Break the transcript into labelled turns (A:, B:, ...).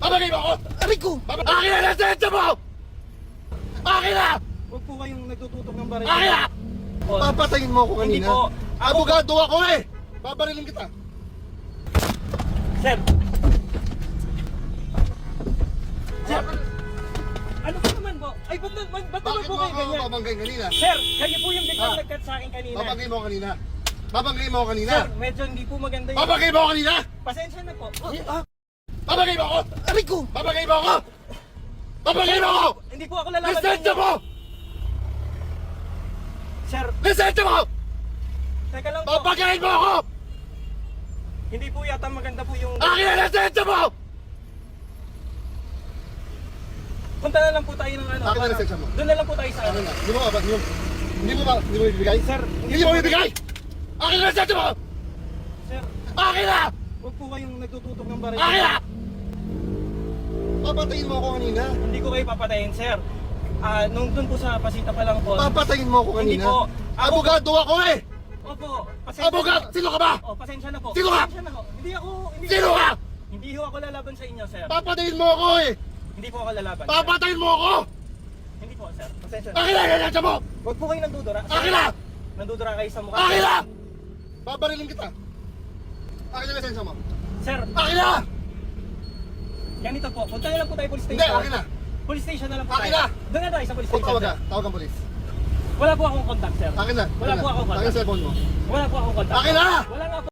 A: Babagay mo ako!
B: Aray ko!
A: Akin na lisensya mo! Akin na!
C: Huwag po kayong nagtututok ng baril.
A: Akin na!
B: Papatayin mo ako
C: Hindi
B: kanina.
C: po. Ako-
B: Abogado ako eh! Babarilin kita.
C: Sir! Sir! Ano po naman po? Ay, ba't, ba't, ba't naman
B: Bakit
C: po
B: mo
C: kayo
B: ako
C: ganyan?
B: babangay kanina?
C: Sir, kayo po yung biglang
B: Ah.
C: nag-cut sa akin kanina.
B: Babangay mo ako kanina. Babangay mo ako kanina.
C: Sir, medyo hindi po maganda yung...
B: Babangay mo ako kanina!
C: Pasensya na po.
B: Ah,
A: Babagay mo ako!
B: aray ko!
A: Babagay mo ako! Babagay mo ako!
C: Hindi po ako lalaban
A: Lisensya mo!
C: Sir,
A: Lisensya mo!
C: teka lang po.
A: Babagayin mo ako!
C: Hindi po yata maganda po yung...
A: Akin na lisensya mo!
C: Punta na lang po tayo ng ano.
B: Akin na lisensya mo.
C: Doon na lang po tayo sa
B: Ano na? Hindi mo ba? Hindi mo, hindi mo ba? Hindi mo ibigay?
C: Sir,
A: Hindi mo bibigay! Akin na lisensya mo!
C: Sir,
A: Akin na!
C: huwag po kayong nagtututok ng baril.
A: Akin na!
B: Papatayin mo ako kanina.
C: Hindi ko kayo papatayin, sir. Ah, nung doon po sa pasita pa lang po.
B: Papatayin mo ako
C: Hindi
B: kanina.
C: po. Ako-
B: Abogado ako eh!
C: Opo, pasensya
A: Abogado!
C: na.
A: Sino ka ba?
C: Oh, pasensya na po.
A: Sino ka?
C: Pasensya na po. Hindi ako, hindi
A: Sino ka?
C: Hindi ho ako lalaban sa inyo, sir.
B: Papatayin mo ako eh!
C: Hindi po ako lalaban. sir.
A: Papatayin mo ako!
C: Hindi po, sir. Pasensya na.
A: Akin na lisensya mo!
C: Huwag po kayo nandudura. Sir.
A: Akin na!
C: Nandudura kayo sa mukha.
A: Akin na!
B: Babarilin kita. Akin na lisensya mo.
C: Sir,
A: Akin na!
C: Ganito po. Punta na lang po tayo police
B: Hindi,
C: station.
B: akin na.
C: Police station na lang po
B: Akin
C: tayo.
B: na.
C: Doon na tayo sa police
B: Huwag
C: station.
B: tawag ka.
C: sir.
B: Tawag ang polis.
C: Wala po akong contact, sir.
B: Akin na.
C: Wala
B: Akin
C: po akong
B: Akin
C: contact.
B: ang cellphone mo.
C: Wala po akong contact.
B: Akin na!
C: Wala nga po.